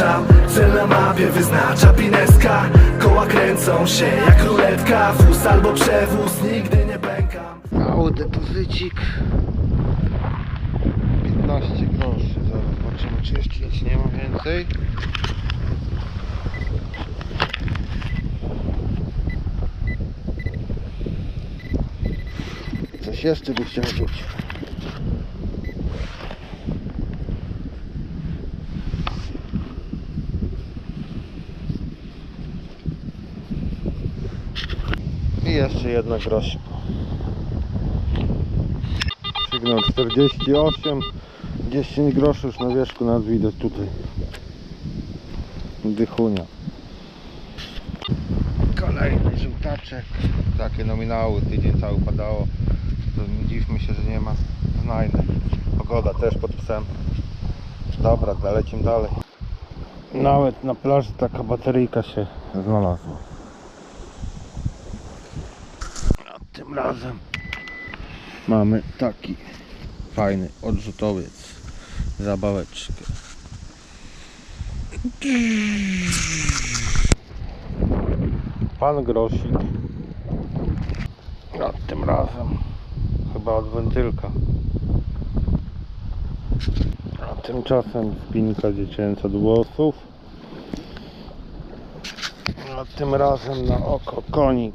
przyspieszam Cel na mapie wyznacza pineska. Koła kręcą się jak ruletka Wóz albo przewóz, nigdy nie pękam Mały depozycik. 15 groszy Zaraz zobaczymy czy jeszcze nic nie ma więcej. Coś jeszcze by chciał być jeszcze jedna groszka Sygnał 48 10 groszy już na wierzchu nad widać tutaj. Dychunia. Kolejny żółtaczek. Takie nominały, tydzień cały padało To nie dziwmy się, że nie ma Znajdę Pogoda też pod psem. Dobra, lecimy dalej. Nawet na plaży taka bateryjka się znalazła A tym razem. Mamy taki fajny odrzutowiec zabaweczkę. Pan grosik. A tym razem. Chyba od wentylka a tymczasem spinka dziecięca do włosów. A tym razem na oko konik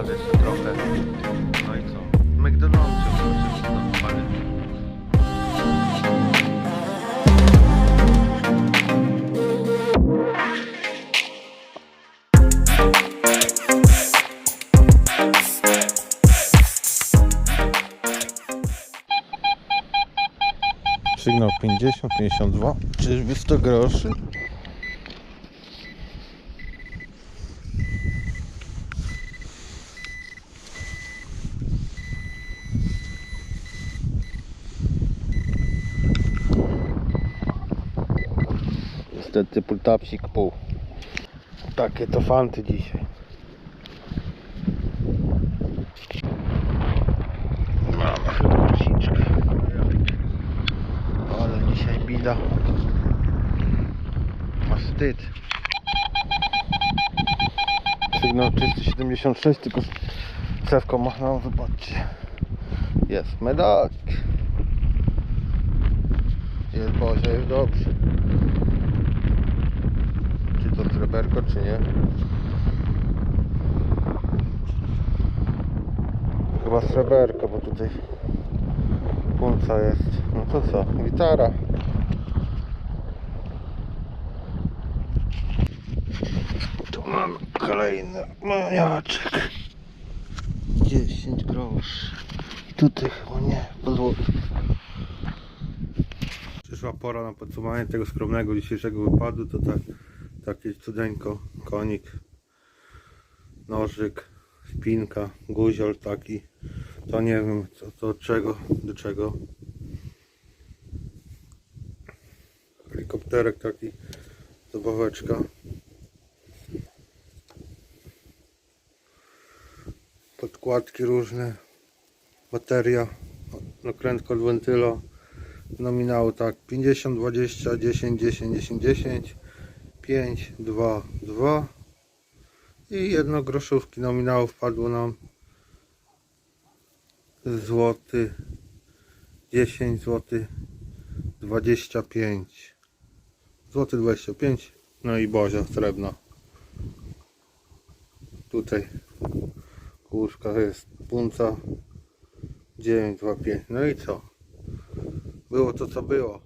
Polatamy tam po plaży jeszcze trochę. No i co? McDonald's. Sygnał 50, 52. Czyżby 100 groszy? Niestety pultapsik pół. Takie to fanty dzisiaj. Mamy chyba rosiczkę. Ale dzisiaj bida. A wstyd. sygnał 376, tylko cewką machnął, zobaczcie. Jest medalik. Jest Boże, jest dobrze. Sreberko, czy nie? Chyba sreberko, bo tutaj punca jest. No to co? Gitara. Tu mam kolejny maniaczek. 10 groszy. Tutaj chyba nie, po złotych. Przyszła pora na podsumowanie tego skromnego dzisiejszego wypadu. To tak, takie cudeńko, konik, nożyk, spinka, guziol taki. To nie wiem co to czego, do czego. Helikopterek taki, zabaweczka. Podkładki różne, bateria, nakrętka od wentyla, nominał tak 50, 20, 10, 10, 10, 10, 5, 2, 2 i jedno groszówki. Nominału wpadło nam złoty 10 zł 25 złoty 25 no i Bozia srebrna. Tutaj łóżka jest punca 925 no i co? Było to co było